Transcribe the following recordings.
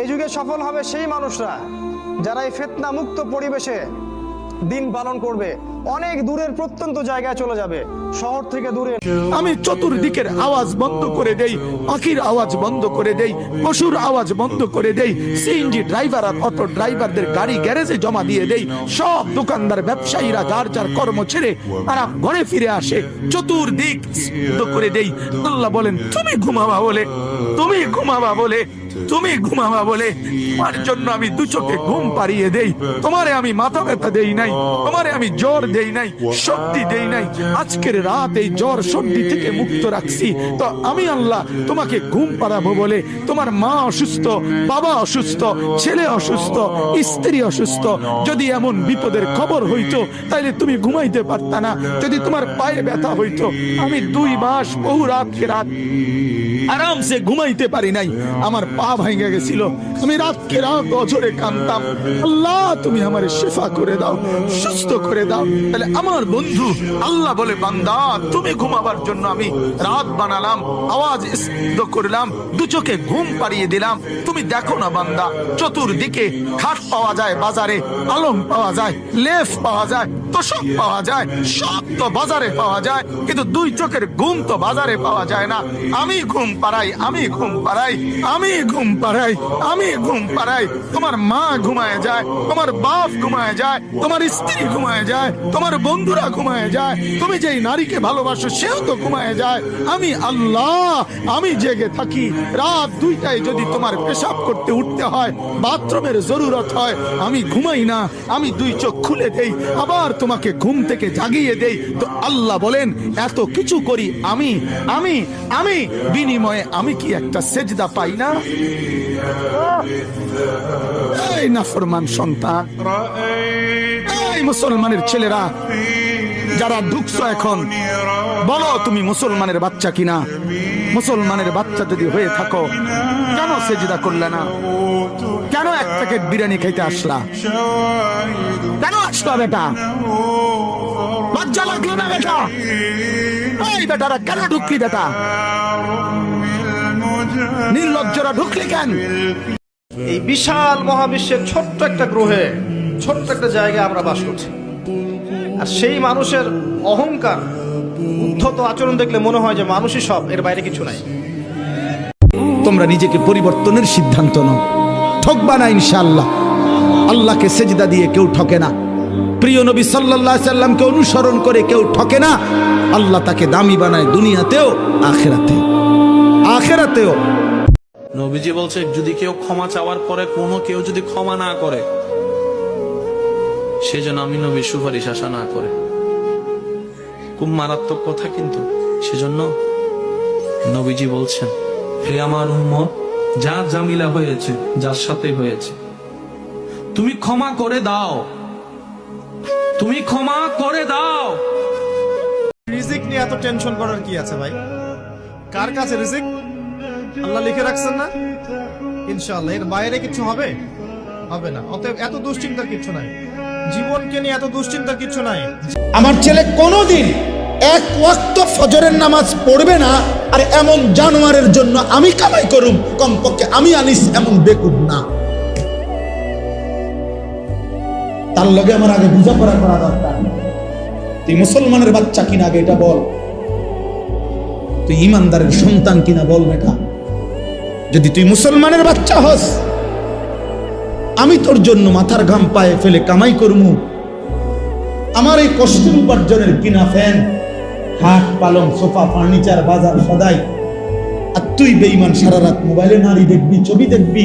এই যুগে সফল হবে সেই মানুষরা যারা এই ফেতনা মুক্ত পরিবেশে দিন পালন করবে। অনেক দূরের প্রত্যন্ত জায়গায় চলে যাবে। শহর থেকে দূরে। আমি চতুর্দিকের আওয়াজ বন্ধ করে দেই, পাখির আওয়াজ বন্ধ করে দেই, পশুর আওয়াজ বন্ধ করে দেই সিএনজি ড্রাইভার আর অটো ড্রাইভারদের গাড়ি গ্যারেজে জমা দিয়ে দেই। সব দোকানদার ব্যবসায়ীরা যার যার কর্ম ছেড়ে তারা ঘরে ফিরে আসে। চতুর্দিক বন্ধ করে দেই। আল্লাহ বলেন, তুমি ঘুমাবা বলে, তুমি ঘুমাবা বলে। তুমি ঘুমাবা বলে, তোমার জন্য আমি দু চোখে ঘুম পাড়িয়ে দেই। তোমারে আমি মাথা ব্যথা দেই নাই, তোমারে আমি জ্বর দেই নাই, শক্তি দেই নাই। আজকের রাত এই জ্বর সর্দি থেকে মুক্ত রাখছি। তো আমি আল্লাহ তোমাকে ঘুম পাড়াবো বলে, তোমার মা অসুস্থ, বাবা অসুস্থ, ছেলে অসুস্থ, স্ত্রী অসুস্থ, যদি এমন বিপদের খবর হইতো, তাইলে তুমি ঘুমাইতে পারতা না। যদি তোমার পায়ে ব্যথা হইতো, আমি দুই মাস বহু রাতকে রাত আরামসে ঘুমাইতে পারি নাই। আমার পা ভাঙে গেছিল। আমি রাতকে রাত অঝরে কানতাম আল্লাহ, তুমি আমার শেফা করে দাও, সুস্থ করে দাও। তাহলে আমার বন্ধু আল্লাহ বলে, বান্দা, তুমি ঘুমাবার জন্য আমি রাত বানালাম, আওয়াজ করলাম, দু চোখে ঘুম পাড়িয়ে দিলাম। তুমি দেখো না, বান্দা, চতুর্দিকে খাট পাওয়া যায়, বাজারে আলম পাওয়া যায়, লেফ পাওয়া যায় তোষক পাওয়া যায় সব তো বাজারে পাওয়া যায়, কিন্তু দুই চোখের ঘুম তো বাজারে পাওয়া যায় না। আমি ঘুম পাড়াই, আমি ঘুম পাড়াই, আমি ঘুম পাড়াই, আমি ঘুম পাড়াই। তোমার মা ঘুমায় যায়, তোমার বাপ ঘুমায় যায়, তোমার স্ত্রী ঘুমায় যায়, তোমার বন্ধুরা ঘুমায় যায়, তুমি যেই নারীকে ভালোবাসো সেও তো ঘুমায় যায়। আমি আল্লাহ, আমি জেগে থাকি। রাত দুইটায় যদি তোমার পেশাব করতে উঠতে হয়, বাথরুমের জরুরত হয়, আমি ঘুমাই না, আমি দুই চোখ খুলে দেই, আবার তোমাকে ঘুম থেকে জাগিয়ে দেই। তো আল্লাহ বলেন, এত কিছু করি আমি আমি আমি, বিনিময়ে আমি কি একটা সেজদা পাই না? এই নাফরমান সন্তান। এই মুসলমানের ছেলেরা যারা ঢুকছো এখন, বলো তুমি মুসলমানের বাচ্চা কিনা? মুসলমানের বাচ্চা যদি হয়ে থাকো, কেন সেজদা করলে না? কেন এক প্যাকেট বিরিয়ানি খাইতে আসলা? কেন আসলা বেটা? লজ্জা লাগল না বেটা? এই বেটারা কেন ঢুকলি বেটা? নির্লজ্জরা ঢুকলি কেন? এই বিশাল মহাবিশ্বের ছোট্ট একটা গ্রহে, ছোট্ট একটা জায়গায় আমরা বাস করছি। আর সেই মানুষের অহংকার উদ্ধত আচরণ দেখলে মনে হয় যে মানুষই সব এর বাইরে কিছু নাই। তোমরা নিজেকে পরিবর্তনের সিদ্ধান্ত নাও। ঠকবা না ইনশাআল্লাহ। আল্লাহকে সেজদা দিয়ে কেউ ঠকে না। প্রিয় নবী সাল্লাল্লাহু আলাইহি সাল্লামকে অনুসরণ করে কেউ ঠকে না। আল্লাহ তাকে দামি বানায় দুনিয়াতেও আখেরাতেও আখেরাতেও। নবীজি বলছে যদি কেউ ক্ষমা চাওয়ার পরে কোনো কেউ যদি ক্ষমা না করে সেজন্য আমি নবীর সুপারিশ আশা না করে। খুব মারাত্মক কথা কিন্তু, সেজন্য নবীজি বলছেন, হে আমার উম্মত, যা জামিলা হয়েছে, যার সাথে হয়েছে, তুমি ক্ষমা করে দাও। তুমি ক্ষমা করে দাও। রিজিক নিয়ে এত টেনশন করার কি আছে ভাই? কার কাছে রিজিক? আল্লাহ লিখে রাখছেন না? ইনশাআল্লাহ, এর বাইরে কিছু হবে? হবে না। অতএব এত দুশ্চিন্তার কিছু নাই। জীবনকে নিয়ে এত দুশ্চিন্তার কিছু নাই। আমার ছেলে কোনোদিন এক ওয়াক্ত ফজরের নামাজ পড়বে না, আর এমন জানোয়ারের জন্য আমি কামাই করুম, কমপক্ষে আমি আনিস এমন বেকুব না। তার লগে আমার আগে বোঝাপড়া করা দরকার। তুই মুসলমানের বাচ্চা কিনা আগে এটা বল। তুই ইমানদারের সন্তান কিনা বল বেটা। যদি তুই মুসলমানের বাচ্চা হস আমি তোর জন্য মাথার ঘাম পায়ে ফেলে কামাই করমু। আমার এই কষ্টের উপার্জনের কিনা ফ্যান। খাট পালং, সোফা, ফার্নিচার, বাজার, সদাই। আর তুই বেইমান সারা রাত মোবাইলে নারী দেখবি, ছবি দেখবি।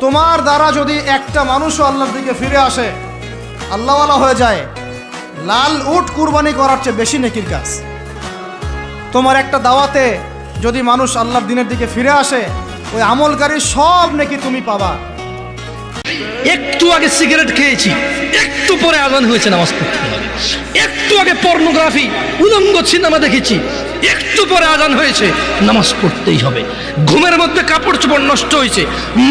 তোমার দ্বারা যদি একটা মানুষও আল্লাহর দিকে ফিরে আসে, আল্লাহওয়ালা হয়ে যায়। লাল উট কুরবানি করার চেয়ে বেশি নেকির কাজ। তোমার একটা দাওয়াতে যদি মানুষ আল্লাহর দিনের দিকে ফিরে আসে ওই আমলকারী সব নাকি তুমি পাবা। একটু আগে সিগারেট খেয়েছি, একটু পরে আজান হয়েছে নামাজ পড়তে। একটু আগে পর্নোগ্রাফি, উলঙ্গ সিনেমা দেখেছি, একটু পরে আজান হয়েছে, নামাজ পড়তেই হবে। ঘুমের মধ্যে কাপড় চোপড় নষ্ট হয়েছে,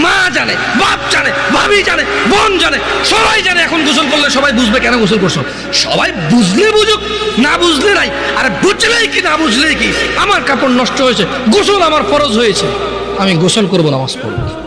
মা জানে, বাপ জানে, ভাবি জানে, বোন জানে, সবাই জানে এখন গোসল করলে সবাই বুঝবে কেন গোসল করছ। সবাই বুঝলে বুঝুক, না বুঝলে নাই, আর বুঝলেই কি, না বুঝলেই কি, আমার কাপড় নষ্ট হয়েছে, গোসল আমার ফরজ হয়েছে। আমি গোসল করব নামাজ পড়ব।